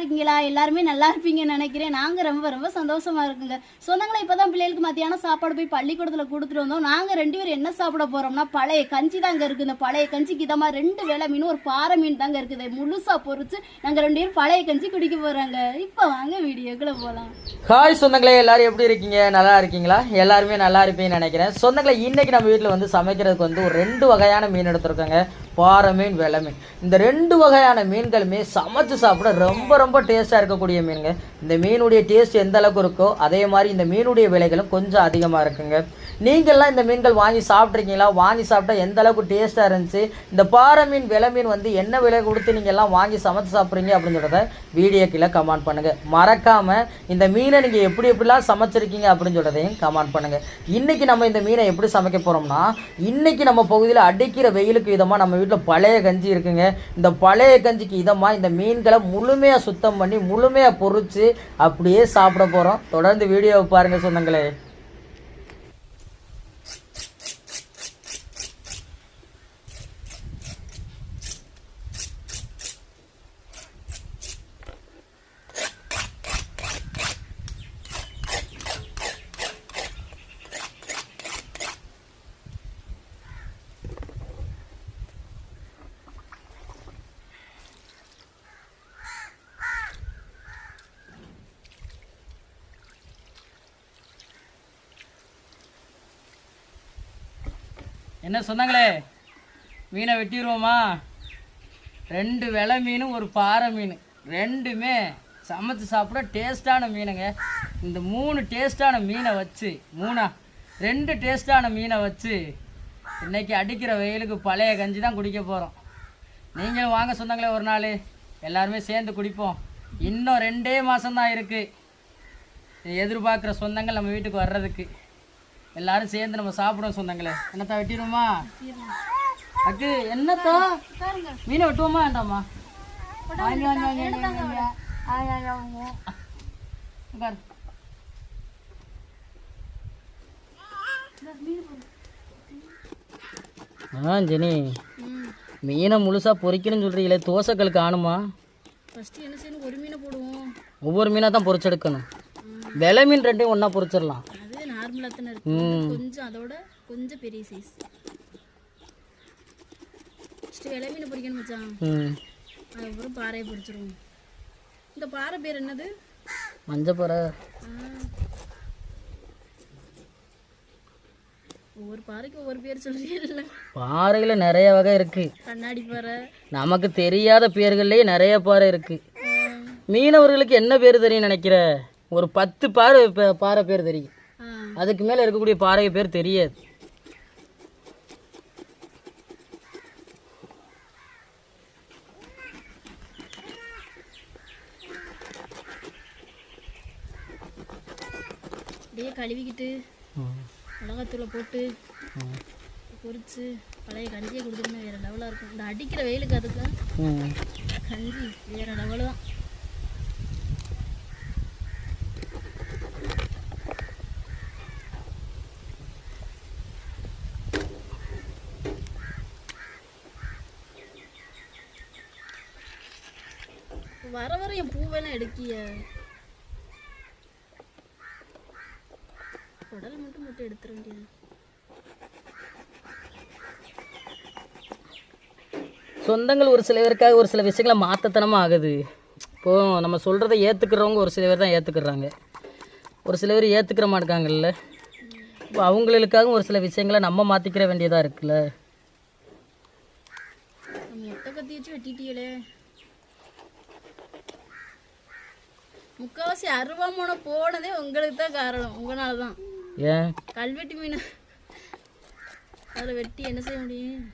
இருக்கீங்களா? எல்லாருமே நல்லா இருப்பீங்கன்னு நினைக்கிறேன். நாங்கள் ரொம்ப ரொம்ப சந்தோஷமா இருக்குங்க. சொந்தங்களை இப்போ தான் பிள்ளைகளுக்கு மத்தியானம் சாப்பாடு போய் பள்ளிக்கூடத்தில் கொடுத்துட்டு வந்தோம். நாங்கள் ரெண்டு பேரும் என்ன சாப்பிட போகிறோம்னா பழைய கஞ்சி தாங்க இருக்குது. இந்த பழைய கஞ்சிக்கு இதமாக ரெண்டு வேலை மீன் ஒரு பாறை மீன் தாங்க இருக்குது. முழுசாக பொறிச்சு நாங்கள் ரெண்டு பேரும் பழைய கஞ்சி குடிக்க போகிறாங்க இப்போ வாங்க வீடியோக்குள்ள போகலாம் ஹாய் சொந்தங்களே எல்லாரும் எப்படி இருக்கீங்க? நல்லா இருக்கீங்களா? எல்லாருமே நல்லா இருப்பீங்கன்னு நினைக்கிறேன். சொந்தங்களை இன்னைக்கு நம்ம வீட்டில் வந்து சமைக்கிறதுக்கு வந்து ஒரு ரெண்டு வகையான மீன் எடுத்துருக்கோங்க. பாறை மீன் வெள்ளை மீன் இந்த ரெண்டு வகையான மீன்களுமே சமைச்சு சாப்பிட ரொம்ப ரொம்ப டேஸ்ட்டாக இருக்கக்கூடிய மீனுங்க. இந்த மீனுடைய டேஸ்ட் எந்த அளவுக்கு இருக்கோ அதே மாதிரி இந்த மீனுடைய விலைகளும் கொஞ்சம் அதிகமாக இருக்குங்க. நீங்கள்லாம் இந்த மீன்கள் வாங்கி சாப்பிட்ருக்கீங்களா வாங்கி சாப்பிட்டா எந்த அளவுக்கு டேஸ்ட்டாக இருந்துச்சு? இந்த பாறை மீன் விலை மீன் வந்து என்ன விலை கொடுத்து நீங்கள் எல்லாம் வாங்கி சமைச்சு சாப்பிட்றீங்க அப்படின்னு சொல்கிறத வீடியோ கீழே கமெண்ட் பண்ணுங்கள் மறக்காமல் இந்த மீனை நீங்கள் எப்படி எப்படிலாம் சமைச்சிருக்கீங்க அப்படின்னு சொல்கிறதையும் கமெண்ட் பண்ணுங்கள் இன்றைக்கி நம்ம இந்த மீனை எப்படி சமைக்க போகிறோம்னா இன்றைக்கி நம்ம பகுதியில் அடிக்கிற வெயிலுக்கு இதமாக நம்ம வீட்டில் பழைய கஞ்சி இருக்குங்க. இந்த பழைய கஞ்சிக்கு இதமாக இந்த மீன்களை முழுமையாக சுத்தம் பண்ணி முழுமையாக பொறிச்சு அப்படியே சாப்பிட போகிறோம் தொடர்ந்து வீடியோவை பாருங்கள் சொந்தங்களே. என்ன சொன்னாங்களே? மீனை வெட்டிடுவோமா ரெண்டு வெலை மீன் ஒரு பாறை மீன். ரெண்டுமே சமைச்சு சாப்பிட டேஸ்டான மீனுங்க. இந்த மூணு டேஸ்டான மீனை வச்சு மூணா ரெண்டு டேஸ்டான மீனை வச்சு இன்றைக்கி அடிக்கிற வெயிலுக்கு பழைய கஞ்சி தான் குடிக்க போகிறோம் நீங்களும் வாங்க சொன்னாங்களே ஒரு நாள். எல்லாருமே சேர்ந்து குடிப்போம். இன்னும் ரெண்டே மாதம்தான் இருக்குது எதிர்பார்க்குற சொந்தங்கள் நம்ம வீட்டுக்கு வர்றதுக்கு. எல்லாரும் சேர்ந்து நம்ம சாப்பிடுவோம் சொந்தங்களே என்னத்தா வெட்டிடுவோமா? அக்கு என்னத்தா? மீனை வெட்டுவோமா வேண்டாமா? வாங்கி, வாங்கி, வாங்கி, வாங்கி. ஆ, ஜெனி. மீனை முழுசா பொரிக்கணும்னு சொல்றீங்களே தோசைக்கல் என்ன செய்யணும்? ஒரு மீனை போடுவோம். ஒவ்வொரு மீனாக தான் பொரிச்செடுக்கணும் விலை மீன் ரெண்டையும் ஒன்றா பொரிச்சிடலாம் தானே இருக்கு. கொஞ்சம் அதோட கொஞ்சம் பெரிய சைஸ் விலை மீனை பொரிக்கணும் மச்சான். அதுக்கப்புறம் பாறையை பொரிச்சிருவோம் இந்த பாறை பேர் என்னது? மஞ்சப்பறை. ஆ. ஒவ்வொரு பாறைக்கு ஒவ்வொரு பேர் சொல்றீங்கல்ல. பாறையில் நிறைய வகை இருக்கு. கண்ணாடி பாறை. நமக்கு தெரியாத பேர்கள்லேயே நிறைய பாறை இருக்கு. மீனவர்களுக்கு என்ன பேர் தெரியும் நினைக்கிற? ஒரு பத்து பாறை பாறை பேர் தெரியும். அதுக்கு மேலே இருக்கக்கூடிய பாறை பேர் தெரியாது. அப்படியே கழுவிக்கிட்டு மிளகாத்தூளை போட்டு பொரிச்சு பழைய கஞ்சியை கொடுத்துருந்தா வேற லெவலாக இருக்கும். இந்த அடிக்கிற வெயிலுக்கு அதுக்கு கஞ்சி வேற லெவலு தான். வர வர என் பூவெல்லாம் எடுக்கிய. உடல் மட்டும் மட்டும் எடுத்துட வேண்டியது சொந்தங்கள் ஒரு சில பேருக்காக ஒரு சில விஷயங்களை மாற்றத்தனமாக ஆகுது. இப்போ நம்ம சொல்கிறத ஏற்றுக்கிறவங்க ஒரு சில பேர் தான் ஏற்றுக்கிறாங்க ஒரு சில பேர் ஏற்றுக்கிற மாட்டாங்கல்ல. இப்போ அவங்களுக்காக ஒரு சில விஷயங்களை நம்ம மாற்றிக்கிற வேண்டியதாக இருக்குல்ல. வெட்டிட்டீங்களே? முக்காவாசி அருவாமனை போனதே உங்களுக்கு தான் காரணம். உங்களால தான் ஏன்? கல்வெட்டு மீன். அதில் வெட்டி என்ன செய்ய முடியும்?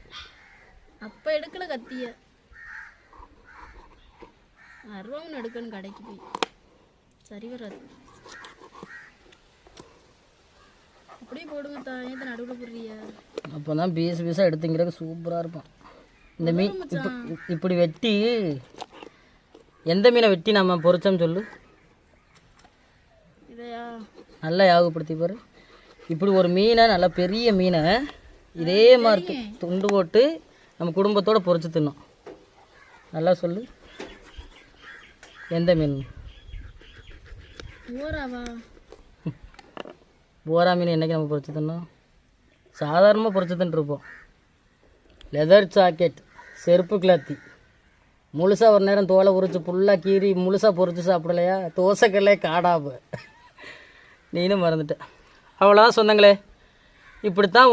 அப்போ எடுக்கல கத்திய. அருவாமன் எடுக்கணும் கடைக்கு போய். சரி வராது. அப்படியே போடுங்க தா. ஏன் நடுவில் போடுறிய அப்போ தான் பீஸ் பீஸாக எடுத்துங்கிறதுக்கு சூப்பராக இருக்கும். இந்த மீன் இப்போ இப்படி வெட்டி எந்த மீனை வெட்டி நம்ம பொரிச்சோம் சொல்லு? நல்லா யாகப்படுத்தி பாரு. இப்படி ஒரு மீனை நல்லா பெரிய மீனை இதே மாதிரி துண்டு போட்டு நம்ம குடும்பத்தோட பொரிச்சு தின்னோம். நல்லா சொல்லு. எந்த மீன்? போரா மீன் என்னைக்கு நம்ம பொறிச்சு தின்னோம்? சாதாரணமாக பொறிச்சு தின்னுருப்போம் லெதர் ஜாக்கெட் செருப்பு கிளாத்தி. முழுசாக ஒரு நேரம் தோலை உரிச்சு ஃபுல்லாக கீறி முழுசாக பொறிச்சு சாப்பிடலையா? தோசைக்கல்லே காடாபு நீனும் மறந்துட்ட. அவ்வளோதான் சொந்தங்களே. இப்படித்தான்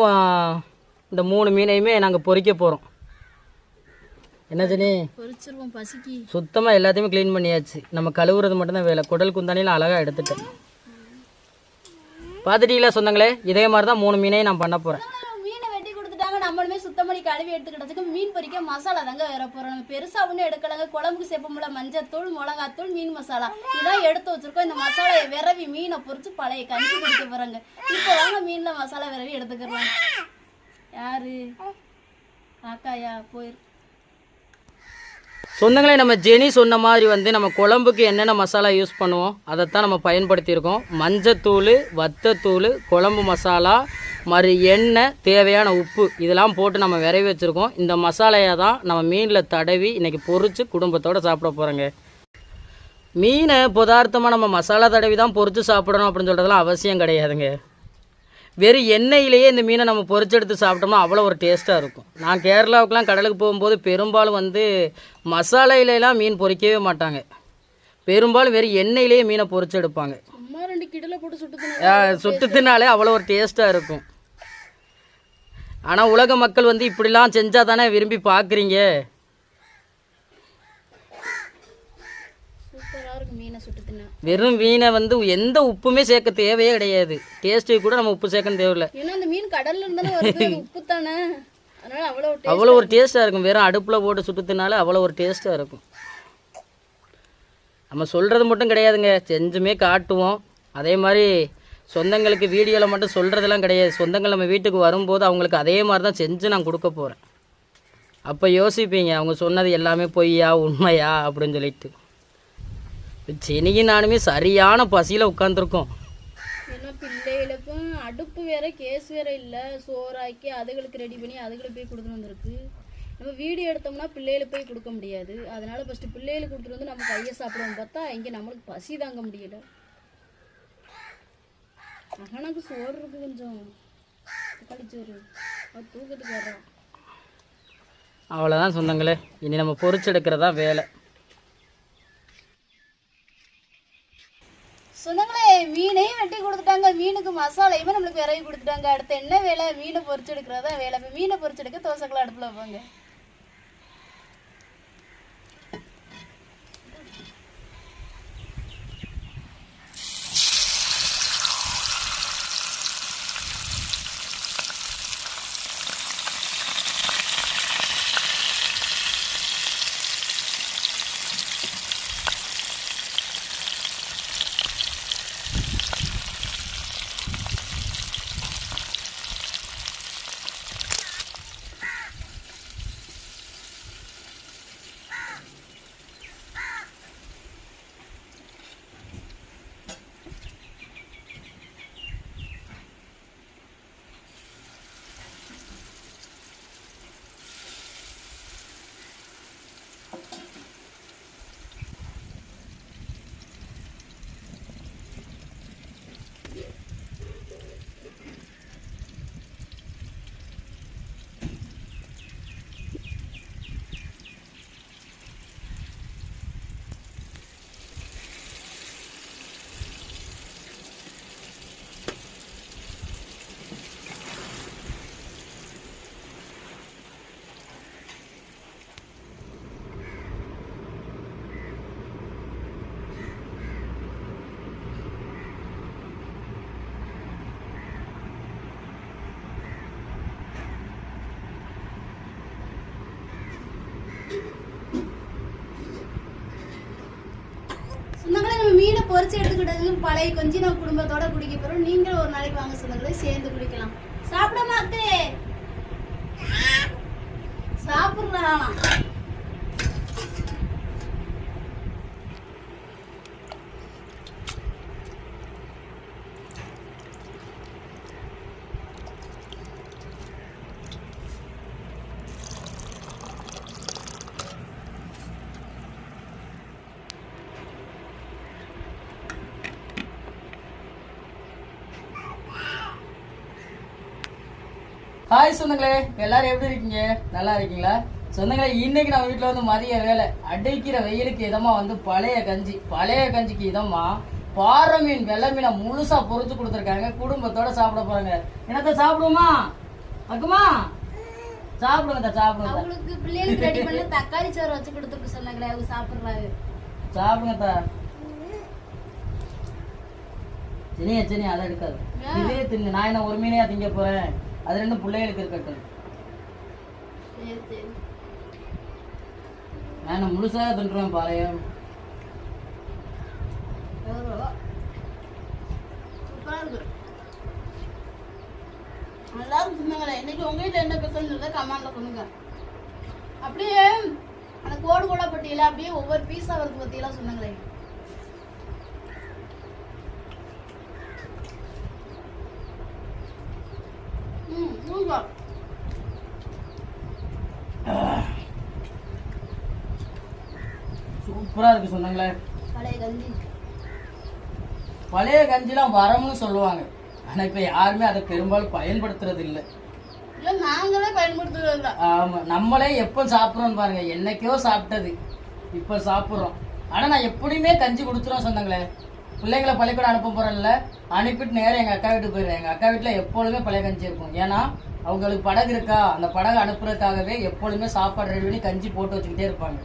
இந்த மூணு மீனையுமே நாங்கள் பொறிக்க போகிறோம் என்ன ஜெனி? பொரிச்சிருவோம் பசிக்கு. சுத்தமாக எல்லாத்தையுமே க்ளீன் பண்ணியாச்சு. நம்ம கழுவுறது மட்டும்தான் வேலை. குடல் குந்தானியில் அழகாக எடுத்துட்டேன். பார்த்துட்டீங்களா சொந்தங்களே? இதே மாதிரி தான் மூணு மீனையும் நான் பண்ண போகிறேன் மீனை வெட்டி கொடுத்துட்டாங்க நம்மளுமே சுத்தம் பண்ணி கழுவி எடுத்துக்கிட்டதுக்கு மீன் பொரிக்க மசாலா தாங்க வேற போறோம். நம்ம பெருசா ஒன்றும் எடுக்கலங்க. குழம்புக்கு சேர்ப்போம்ல மஞ்சத்தூள் மிளகாத்தூள் மீன் மசாலா. இதான் எடுத்து வச்சிருக்கோம். இந்த மசாலாயை விரவி மீனை பொறிச்சு பழைய கஞ்சி குடிக்க போறாங்க. இப்போ வாங்க மீன்ல மசாலா விரவி எடுத்துக்கிறோம். யாரு? அக்காயா போயிரு. சொந்தங்களே நம்ம ஜெனி சொன்ன மாதிரி வந்து நம்ம குழம்புக்கு என்னென்ன மசாலா யூஸ் பண்ணுவோம் அதைத்தான் நம்ம பயன்படுத்தியிருக்கோம். மஞ்சத்தூள் வத்தத்தூள் குழம்பு மசாலா மறு எண்ணெய் தேவையான உப்பு இதெல்லாம் போட்டு நம்ம விரைவி வச்சுருக்கோம். இந்த மசாலையை தான் நம்ம மீனில் தடவி இன்றைக்கி பொரித்து குடும்பத்தோடு சாப்பிட போகிறோங்க மீனை பதார்த்தமாக நம்ம மசாலா தடவி தான் பொரித்து சாப்பிடணும் அப்படின்னு சொல்கிறதுலாம் அவசியம் கிடையாதுங்க. வெறும் எண்ணெயிலேயே இந்த மீனை நம்ம பொரிச்செடுத்து சாப்பிட்டோம்னா அவ்வளோ ஒரு டேஸ்ட்டாக இருக்கும். நான் கேரளாவுக்குலாம் கடலுக்கு போகும்போது பெரும்பாலும் வந்து மசாலையிலலாம் மீன் பொரிக்கவே மாட்டாங்க. பெரும்பாலும் வெறும் எண்ணெயிலேயே மீனை ஆஹ், சுட்டு தின்னாலே அவ்வளோ ஒரு டேஸ்ட்டாக இருக்கும். ஆனால் உலக மக்கள் வந்து இப்படிலாம் செஞ்சால் தானே விரும்பி பார்க்குறீங்க? வெறும் மீனை வந்து எந்த உப்புமே சேர்க்க தேவையே கிடையாது. டேஸ்ட்டுக்கு கூட நம்ம உப்பு சேர்க்கணும் தேவையில்லை. அவ்வளோ ஒரு டேஸ்ட்டாக இருக்கும். வெறும் அடுப்பில் போட்டு சுட்டுத்தினால அவ்வளோ ஒரு டேஸ்ட்டாக இருக்கும். நம்ம சொல்கிறது மட்டும் கிடையாதுங்க. செஞ்சுமே காட்டுவோம். அதே மாதிரி சொந்தங்களுக்கு வீடியோவில் மட்டும் சொல்கிறதெல்லாம் கிடையாது. சொந்தங்கள் நம்ம வீட்டுக்கு வரும்போது அவங்களுக்கு அதே மாதிரி தான் செஞ்சு நான் கொடுக்க போகிறேன் அப்போ யோசிப்பீங்க அவங்க சொன்னது எல்லாமே பொய்யா உண்மையா அப்படின்னு சொல்லிட்டு. செனியும் நானுமே சரியான பசியில் உட்காந்துருக்கோம் ஏன்னா பிள்ளைகளுக்கும் அடுப்பு வேற கேஸ் வேற இல்லை. சோறாக்கி அதுகளுக்கு ரெடி பண்ணி அதுகளுக்கு போய் கொடுத்துட்டு வந்திருக்கு. நம்ம வீடியோ எடுத்தோம்னா பிள்ளைகளுக்கு போய் கொடுக்க முடியாது. அதனால ஃபஸ்ட்டு பிள்ளைகளுக்கு கொடுத்துட்டு வந்து நம்ம கையை சாப்பிடுவோம். பார்த்தா இங்கே நம்மளுக்கு பசி தாங்க முடியலை. மகனுக்கு சோறு இருக்கு கொஞ்சம் தக்காளி சோறு அவ தூக்கத்துக்கு வர்றான். அவ்வளோதான் சொந்தங்களே. இனி நம்ம பொரிச்செடுக்கிறதா வேலை. சொந்தங்களே மீனையும் வெட்டி கொடுத்துட்டாங்க. மீனுக்கு மசாலையுமே நம்மளுக்கு விரவி கொடுத்துட்டாங்க. அடுத்து என்ன வேலை? மீனை பொரிச்சு எடுக்கிறதா வேலை மீனை பொரிச்சு எடுக்க தோசைக்கெல்லாம் அடுப்பில் வைப்பாங்க சொந்தங்களே நம்ம எடுத்துக்கிட்டதும் பழைய கொஞ்சி நம்ம குடும்பத்தோட குடிக்க போறோம். நீங்களும் ஒரு நாளைக்கு வாங்க சொன்னதை சேர்ந்து குடிக்கலாம். சாப்பிட மாத்தே சாப்பிடலாம் ஹாய் சொந்தங்களே. எல்லாரும் எப்படி இருக்கீங்க? நல்லா இருக்கீங்களா? சொந்தங்களே இன்னைக்கு நம்ம வீட்ல வந்து மதிய வேலை. அடிக்கிற வெயிலுக்கு இதமா வந்து பழைய கஞ்சி. பழைய கஞ்சிக்கு இதமா பாறை மீன் வெள்ளை மீனை முழுசா பொரிச்சு கொடுத்துருக்காங்க. குடும்பத்தோட சாப்பிட போறாங்க. என்னத்த சாப்பிடுவோமா? அக்குமா? சாப்பிடுங்க சாப்பிடுங்க அவங்களுக்கு பிள்ளைகளுக்கு ரெடி பண்ணி தக்காளி சோறு வச்சு கொடுத்துருக்கு சொன்னாங்களே அவங்க சாப்பிடுறாங்க. சாப்பிடுங்க தா சினியா சினியா அதை எடுக்காது? இதே தின்னு. நான் என்ன ஒரு மீனையா திங்க போறேன்? அது ரெண்டும் பிள்ளைகளுக்கு இருக்கட்டும். சரி சரி நான் முழுசாக தின்றுவேன் பாளையம். எல்லாரும் சொன்னாங்களே இன்னைக்கு உங்க வீட்டில் என்ன ஸ்பெஷல் கமாண்ட்ல சொல்லுங்க. அப்படியே அந்த கோடு கோடா பட்டியல அப்படியே ஒவ்வொரு பீஸா வருது பத்தியெல்லாம் சொன்னாங்களே சூப்பர் இருக்கு சொன்னாங்களே. பழைய கஞ்சி. பழைய கஞ்சிலாம் வரம்னு சொல்லுவாங்க. ஆனா இப்ப யாருமே அதை பெரும்பாலும் பயன்படுத்துறது இல்ல நாங்களே பயன்படுத்துறது ஆமா நம்மளே எப்ப சாப்பிடுறோம்னு பாருங்க. என்னைக்கோ சாப்பிட்டது. இப்ப சாப்பிடுறோம். ஆனா நான் எப்படியுமே கஞ்சி கொடுத்துருவோம் சொன்னாங்களே. பிள்ளைங்களை பள்ளிக்கூடம் அனுப்ப போறேன்ல அனுப்பிட்டு நேரம் எங்க அக்கா வீட்டுக்கு போயிடுறேன். எங்க அக்கா வீட்டுல எப்பொழுதுமே பழைய கஞ்சி இருக்கும். ஏன்னா அவங்களுக்கு படகு இருக்கா அந்த படகு அனுப்புறதுக்காகவே எப்பொழுதுமே சாப்பாடு ரெடி பண்ணி கஞ்சி போட்டு வச்சுக்கிட்டே இருப்பாங்க.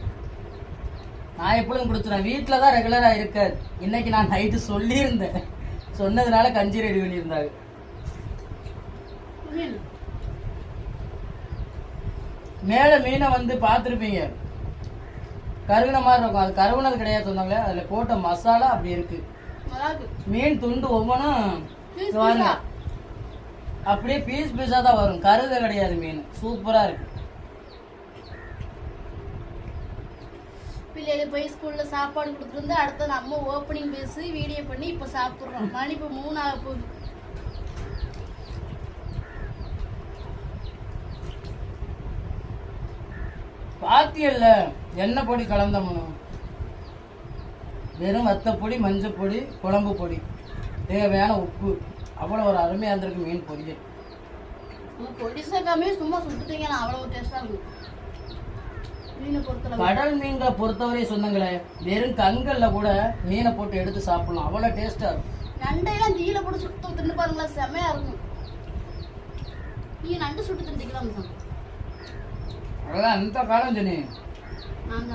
நான் எப்பொழுதும் கொடுத்துருவேன். வீட்டில் தான் ரெகுலராக இருக்காது. இன்னைக்கு நான் நைட்டு சொல்லியிருந்தேன். சொன்னதுனால கஞ்சி ரெடி பண்ணியிருந்தாங்க. மேலே மீனை வந்து பார்த்துருப்பீங்க. கருகுன மாதிரி இருக்கும். அது கருகுனது கிடையாது சொன்னாங்களே அதில் போட்ட மசாலா அப்படி இருக்குது மீன் துண்டு ஒவ்வொன்றும் பாருங்க. அப்படியே பீஸ் பீஸாக தான் வரும். கருத கிடையாது மீன். சூப்பராக இருக்கு. பிள்ளைகள் போய் ஸ்கூல்ல சாப்பாடு கொடுத்துருந்து அடுத்து நம்ம ஓப்பனிங் பேசி வீடியோ பண்ணி இப்ப சாப்பிடுறோம். மணி இப்ப மூணு ஆக போகுது. பாத்தியல்ல எண்ணெய் பொடி கலந்தோம்னு வெறும் வத்தப்பொடி மஞ்சள் பொடி குழம்பு பொடி. தேவையான உப்பு. அவ்வளோ ஒரு அருமையாக இருந்திருக்கு மீன் பொரியல். பொடி சேர்க்காமே சும்மா சுட்டுட்டீங்கன்னா அவ்வளவு டேஸ்டா இருக்கும் கடல் மீன்களை பொறுத்தவரை சொன்னங்களே வெறும் கங்கல்ல கூட மீனை போட்டு எடுத்து சாப்பிடலாம். அவ்வளோ டேஸ்டா இருக்கும். நண்டையெல்லாம் தீயில போட்டு சுட்டு தின்னு பாருங்களா செமையா இருக்கும். நீங்க நண்டு சுட்டு திண்டிக்கலாம் தான் அவ்வளோதான் அந்த காலம் சொன்னி நான்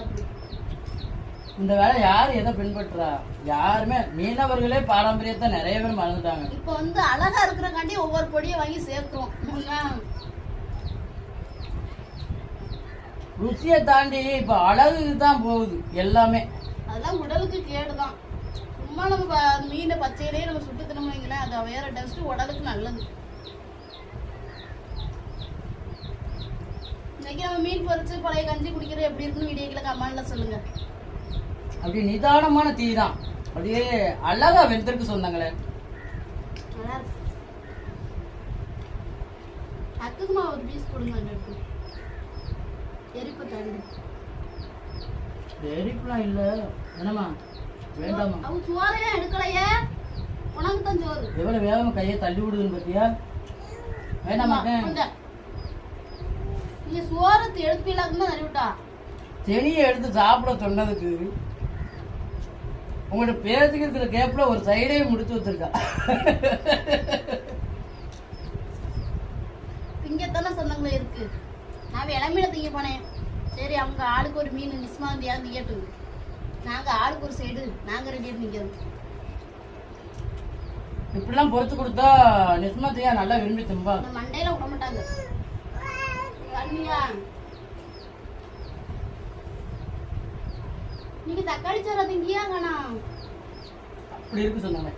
இந்த வேலை யார் எதை பின்பற்றுறா யாருமே மீனவர்களே பாரம்பரியத்தை நிறைய பேர் மறந்துட்டாங்க. இப்ப வந்து அழகா இருக்கிறக்காண்டி ஒவ்வொரு பொடியை வாங்கி சேர்க்கிறோம். ருசியை தாண்டி இப்போ அழகுக்கு தான் போகுது எல்லாமே. அதெல்லாம் உடலுக்கு கேடுதான். சும்மா நம்ம மீனை பச்சையிலேயே நம்ம சுட்டு தினமும் வைங்களேன் அது வேற டஸ்ட் உடலுக்கு நல்லது. இன்னைக்கு நம்ம மீன் பொரிச்சு பழைய கஞ்சி குடிக்கிறது எப்படி இருக்குன்னு வீடியோக்கில் கமெண்ட்ல சொல்லுங்க. அப்படி நிதானமான தீ தான் அப்படியே அழகா வெந்திருக்கு சொன்னாங்களே அக்குக்குமா ஒரு பீஸ் கொடுங்க. எரிப்பு எரிப்புலாம் இல்லை. என்னம்மா? வேண்டாமா அவங்க சோறையே எடுக்கலையே. உனக்கு தான் சோறு. எவ்வளோ வேகமாக கையை தள்ளி விடுதுன்னு பார்த்தியா வேண்டாமாக்க கொஞ்சம். நீங்க சோறத்து எடுப்பீங்களாக்குன்னு தான் அறிவிட்டா செடியை எடுத்து சாப்பிட சொன்னதுக்கு உங்கள்ட்ட பேசுக்கு இருக்கிற கேப்ல ஒரு சைடே முடிச்சு வச்சிருக்கா. திங்கத்தானே சொந்தங்களே இருக்கு. நான் இளமையில திங்க போனேன். சரி அவங்க ஆளுக்கு ஒரு மீன் நிஸ்மாந்தியா திங்கட்டும். நாங்க ஆளுக்கு ஒரு சைடு நாங்க ரெண்டு பேரும் நிக்கிறோம். இப்படிலாம் பொறுத்து கொடுத்தா நிஸ்மத்தையா நல்லா விரும்பி திம்பா. மண்டையில விட மாட்டாங்க. நீங்க தக்காளி சோறு திங்கியா காணா அப்படி இருக்கு சொன்னாங்க.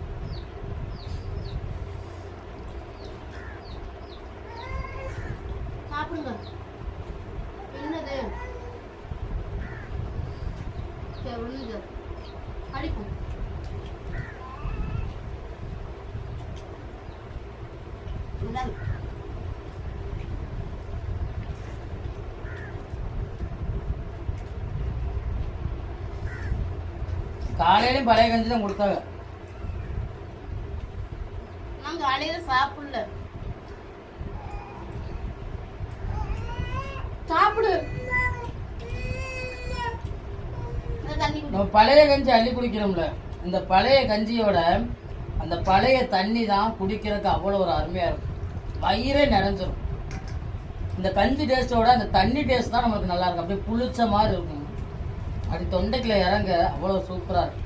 சாப்பிடுங்க. என்னது? சரி ஒண்ணு அடிப்போம். இந்தாங்க. காலையிலயும் பழைய கஞ்சி தான் கொடுத்தாங்க. நான் காலையில சாப்பிடல. சாப்பிடு. நம்ம பழைய கஞ்சி அள்ளி குடிக்கிறோம்ல இந்த பழைய கஞ்சியோட அந்த பழைய தண்ணி தான் குடிக்கிறதுக்கு அவ்வளோ ஒரு அருமையாக இருக்கும். வயிறே நிறைஞ்சிரும். இந்த கஞ்சி டேஸ்ட்டோட அந்த தண்ணி டேஸ்ட் தான் நமக்கு நல்லா இருக்கும். அப்படியே புளிச்ச மாதிரி இருக்கும். அப்படி தொண்டைக்குள்ள இறங்க அவ்வளோ சூப்பராக இருக்கும்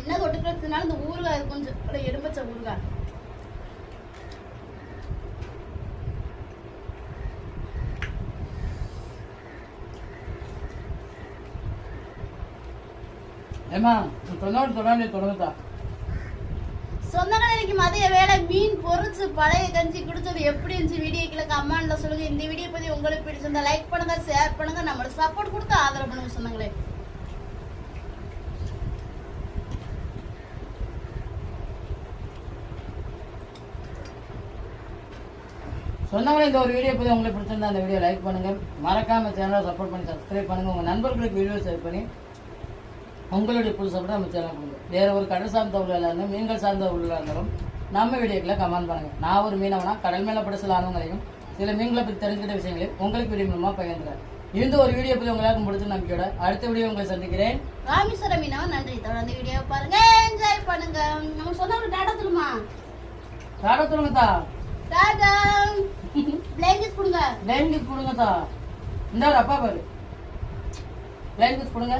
என்ன தொட்டுக்கிறதுனால இந்த ஊறுகாய் இது கொஞ்சம் எலும்பச்ச ஊறுகாய். ஏமா தொண்ணூறு தொண்ணூறு தொண்ணூத்தா சொந்தங்கள் இன்னைக்கு மதிய வேலை மீன் பொறிச்சு பழைய கஞ்சி குடிச்சது எப்படி இருந்துச்சு? வீடியோ கீழே கமெண்ட்ல சொல்லுங்க. இந்த வீடியோ பத்தி உங்களுக்கு பிடிச்சிருந்தா லைக் பண்ணுங்க ஷேர் பண்ணுங்க. நம்மளுக்கு சப்போர்ட் கொடுத்து ஆதரவு பண்ணுங்க சொந்தங்களே. சொன்னவங்களே இந்த ஒரு வீடியோ பற்றி உங்களுக்கு பிடிச்சிருந்தா அந்த வீடியோ லைக் பண்ணுங்க. மறக்காம சேனலை சப்போர்ட் பண்ணி சப்ஸ்கிரைப் பண்ணுங்க. உங்க நண்பர்களுக்கு வீடியோ ஷேர் பண்ணி உங்களுடைய புது சப்போர்ட் நம்ம சேனல் கொடுங்க. வேற ஒரு கடல் சார்ந்த உள்ளா இருந்தாலும் மீன்கள் சார்ந்த உள்ளா இருந்தாலும் நம்ம வீடியோக்களை கமெண்ட் பண்ணுங்க. நான் ஒரு மீனவனா கடல் மேல பட சில அனுபவங்களையும் சில மீன்களை பற்றி தெரிஞ்சுக்கிட்ட விஷயங்களையும் உங்களுக்கு வீடியோ மூலமா பகிர்ந்துறேன் இந்த ஒரு வீடியோ பற்றி உங்களுக்கு பிடிச்ச நம்பிக்கையோட அடுத்த வீடியோ உங்களை சந்திக்கிறேன். ராமேஸ்வர மீனவா நன்றி. தொடர்ந்து வீடியோ பாருங்க. என்ஜாய் பண்ணுங்க. நம்ம சொந்தங்களுக்கு டாடா சொல்லுமா? ராடா சொல்லுங்கத்தா. டாடா. பிளேங்கஸ் கொடுங்க. லைன் கிஸ் கொடுங்கத்தா. இந்த அப்பா பாரு. லைன் கிஸ் கொடுங்க.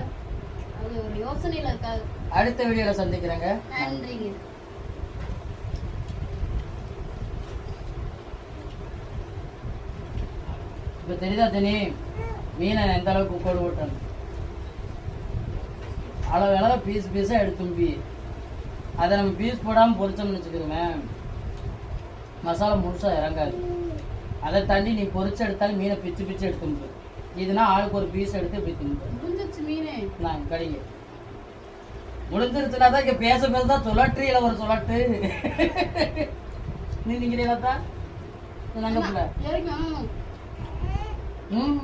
அது ஒரு யோசனையில இருக்காது அடுத்த வீடியோல சந்திக்கிறேங்க. நன்றிங்க. இப்போ தெரியுதா தனி? மீனை எந்த அளவுக்கு கோடு போட்டேன் அளவு அளவு பீஸ் பீஸாக எடுத்தும்பி அதை நம்ம பீஸ் போடாமல் பொரிச்சோம்னு வச்சுக்கிறோமே மசாலா முழுசாக இறங்காது. அதை தாண்டி நீ பொரிச்சு எடுத்தாலும் மீனை பிச்சு பிச்சு எடுத்தும்பு இதுனா ஆளுக்கு ஒரு பீஸ் எடுத்து இப்படி தின்பு முடிஞ்சிச்சு மீனே நான் கடிங்க முடிஞ்சிருச்சுனா தான் இங்கே பேச பேச தான் சுழற்றியில் ஒரு சுழட்டு நீ நிற்கிறீங்களா தான் நாங்கள் பிள்ளை ம்.